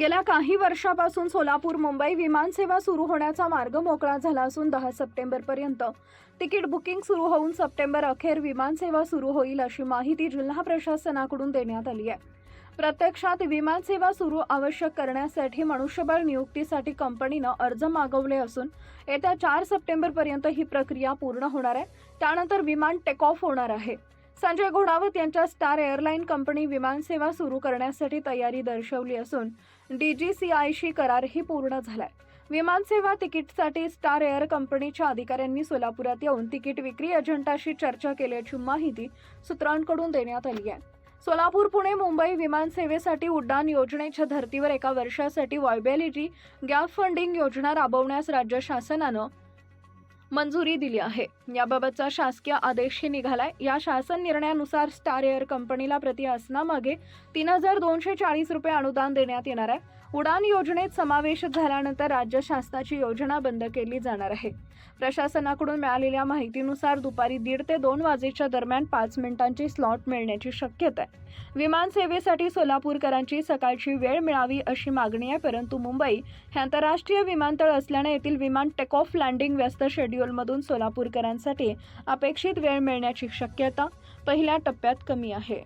गेल्या काही वर्षापासून सोलापूर मुंबई विमानसेवा सुरू होण्याचा मार्ग मोकळा झाला असून दहा सप्टेंबरपर्यंत तिकीट बुकिंग सुरू होऊन सप्टेंबर अखेर विमानसेवा सुरू होईल अशी माहिती जिल्हा प्रशासनाकडून देण्यात आली आहे. प्रत्यक्षात विमानसेवा सुरू आवश्यक करण्यासाठी मनुष्यबळ नियुक्तीसाठी कंपनीनं अर्ज मागवले असून येत्या चार सप्टेंबरपर्यंत ही प्रक्रिया पूर्ण होणार आहे. त्यानंतर विमान टेक ऑफ होणार आहे. संजय घोडावत यांच्या स्टार एअरलाईन कंपनी विमानसेवा सुरू करण्यासाठी तयारी दर्शवली असून डीजीसीआयशी करारही पूर्ण झालाय. विमानसेवा तिकीटसाठी स्टार एअर कंपनीच्या अधिकाऱ्यांनी सोलापुरात येऊन तिकीट विक्री एजंटाशी चर्चा केल्याची माहिती सूत्रांकडून देण्यात आली आहे. सोलापूर पुणे मुंबई विमानसेवेसाठी उड्डाण योजनेच्या धर्तीवर एका वर्षासाठी वॉयबॅलिटी गॅप फंडिंग योजना राबवण्यास राज्य शासनानं मंजुरी दिली आहे. याबाबतचा शासकीय आदेशही निघालाय. या शासन निर्णयानुसार स्टार एअर कंपनीला प्रति आसनामागे तीन हजार दोनशे चाळीस रुपये अनुदान देण्यात येणार आहे. उडान योजनेत समावेश झाल्यानंतर राज्य शासनाची योजना बंद केली जाणार आहे. प्रशासनाकडून मिळालेल्या माहितीनुसार दुपारी दीड ते दोन वाजेच्या दरम्यान पाच मिनिटांची स्लॉट मिळण्याची शक्यता आहे. विमान सेवेसाठी सोलापूरकरांची सकाळची वेळ मिळावी अशी मागणी आहे परंतु मुंबई हे आंतरराष्ट्रीय विमानतळ असल्याने येथील विमान टेक ऑफ लँडिंग व्यस्त शेड्यूलमधून सोलापूरकरांसाठी अपेक्षित वेळ मिळण्याची शक्यता पहिल्या टप्प्यात कमी आहे.